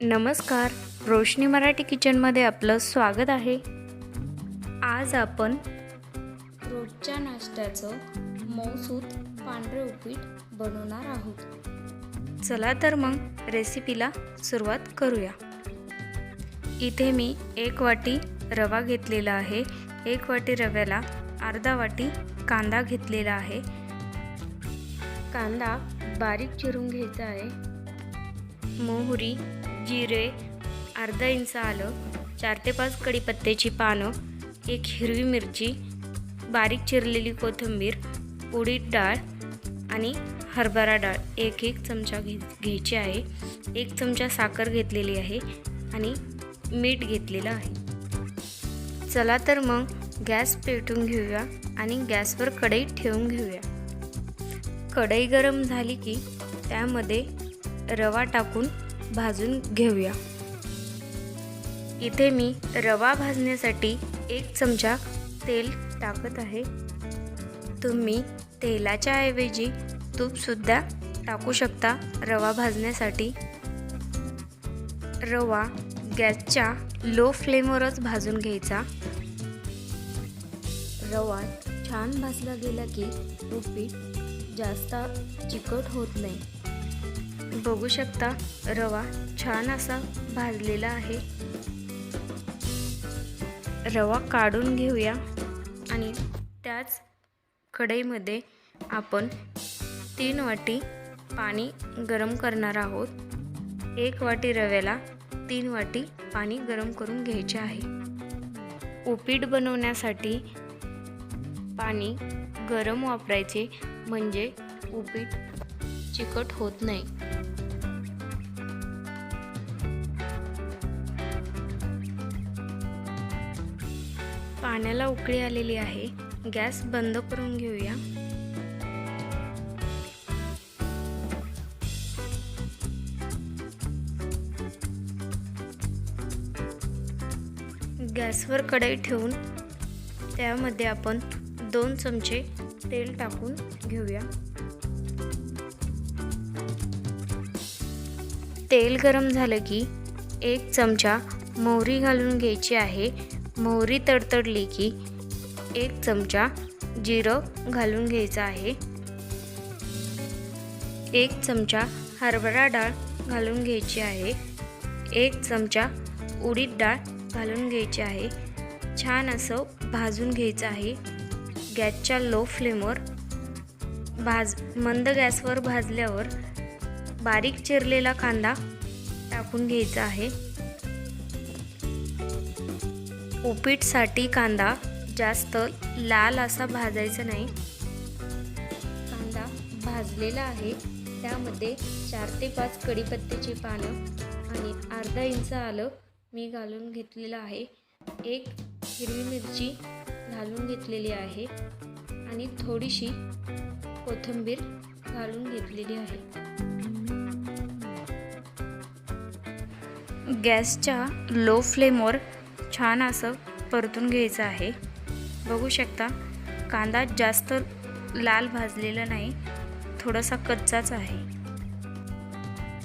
नमस्कार. रोशनी मराठी किचनमध्ये आपलं स्वागत आहे. आज आपण रोजच्या नाश्त्याचं मऊसूत पांढरे उपीट बनवणार आहोत. चला तर मग रेसिपीला सुरुवात करूया. इथे मी एक वाटी रवा घेतलेला आहे. एक वाटी रव्याला अर्धा वाटी कांदा घेतलेला आहे. कांदा बारीक चिरून घ्यायचा आहे. मोहरी जिरे अर्धा इंच आलं चार ते पाच कढीपत्त्याची पानं एक हिरवी मिरची बारीक चिरलेली कोथिंबीर उडीद डाळ आणि हरभरा डाळ. एक एक चमचा घे घ्यायची आहे. एक चमचा साखर घेतलेली आहे आणि मीठ घेतलेलं आहे. चला तर मग गॅस पेटून घेऊया आणि गॅसवर कढई ठेवून घेऊया. कढई गरम झाली की त्यामध्ये रवा टाकून भाजून घेऊया. इथे मी रवा भाजण्यासाठी एक चमचा तेल टाकत आहे. तुम्ही तेलाच्या ऐवजी तूपसुद्धा टाकू शकता रवा भाजण्यासाठी. रवा गॅसच्या लो फ्लेमवरच भाजून घ्यायचा. रवा छान भाजला गेला की उपीट जास्त चिकट होत नाही. बघू शकता रवा छान असा भाजलेला आहे. रवा काढून घेऊया आणि त्याच कढईमध्ये आपण तीन वाटी पाणी गरम करणार आहोत. एक वाटी रव्याला तीन वाटी पाणी गरम करून घ्यायचे आहे. उपीट बनवण्यासाठी पाणी गरम वापरायचे म्हणजे उपीट चिकट होत नाही. पाण्याला उकळी आलेली आहे. गॅस बंद करून घेऊया. गॅसवर कढई ठेवून त्यामध्ये आपण दोन चमचे तेल टाकून घेऊया. तेल गरम झालं की एक चमचा मोहरी घालून घ्यायची आहे. मोहरी तडतडली की एक चमचा जिरं घालून घ्यायचं आहे. एक चमचा हरभरा डाळ घालून घ्यायची आहे. एक चमचा उडीद डाळ घालून घ्यायची आहे. छान असं भाजून घ्यायचं आहे. गॅसच्या लो फ्लेमवर भाज मंद गॅसवर भाजल्यावर बारीक चिरलेला कांदा टाकून घ्यायचा आहे. उपीटसाठी कांदा जास्त लाल असा भाजायचा नाही. कांदा भाजलेला आहे. त्यामध्ये चार ते पाच कढीपत्त्याची पानं आणि अर्धा इंच आलं मी घालून घेतलेलं आहे. एक हिरवी मिरची घालून घेतलेली आहे आणि थोडीशी कोथिंबीर घालून घेतलेली आहे. गॅसच्या लो फ्लेमवर छान असं परतून घ्यायचं आहे. बघू शकता कांदा जास्त लाल भाजलेला नाही थोडासा कच्चाच आहे.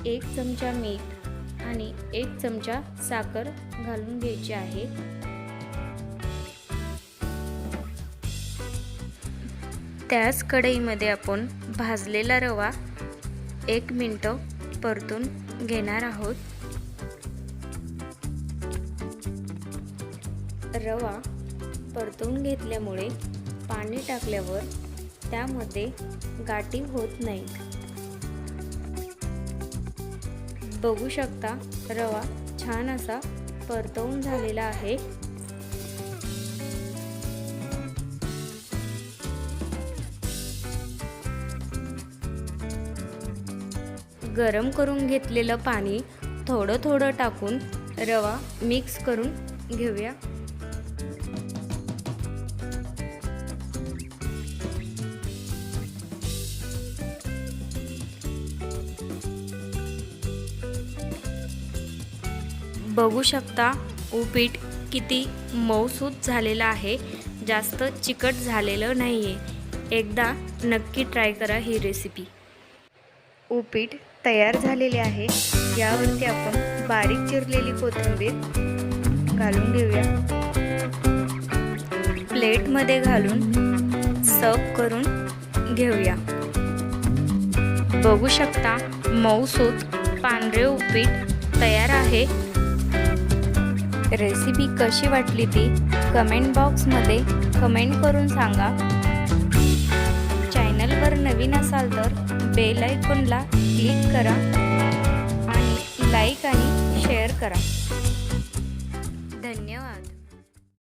एक चमचा मीठ आणि एक चमचा साखर घालून घ्यायची आहे. त्याच कढईमध्ये आपण भाजलेला रवा एक मिनटं परतून घेणार आहोत. रवा परतून घेतल्यामुळे पाणी टाकल्यावर त्यामध्ये गाठी होत नाहीत बघू शकता रवा छान असा परतवून झालेला आहे. गरम करून घेतलेलं पाणी थोडं थोडं टाकून रवा मिक्स करून घेऊया. बघू शकता उपीट किती मऊसूत झालेलं आहे. जास्त चिकट झालेलं नाही आहे एकदा नक्की ट्राय करा ही रेसिपी उपीट तयार झालेले आहे. यावरती आपण बारीक चिरलेली कोथिंबीर घालून घेऊया. प्लेटमध्ये घालून सर्व करून घेऊया. बघू शकता मऊसूत पांढरे उपीट तयार आहे. रेसिपी कशी वाटली ती कमेंट बॉक्समध्ये कमेंट करून सांगा. चॅनलवर नवीन असाल तर बेल आयकॉनला क्लिक करा आणि लाईक आणि शेअर करा. धन्यवाद.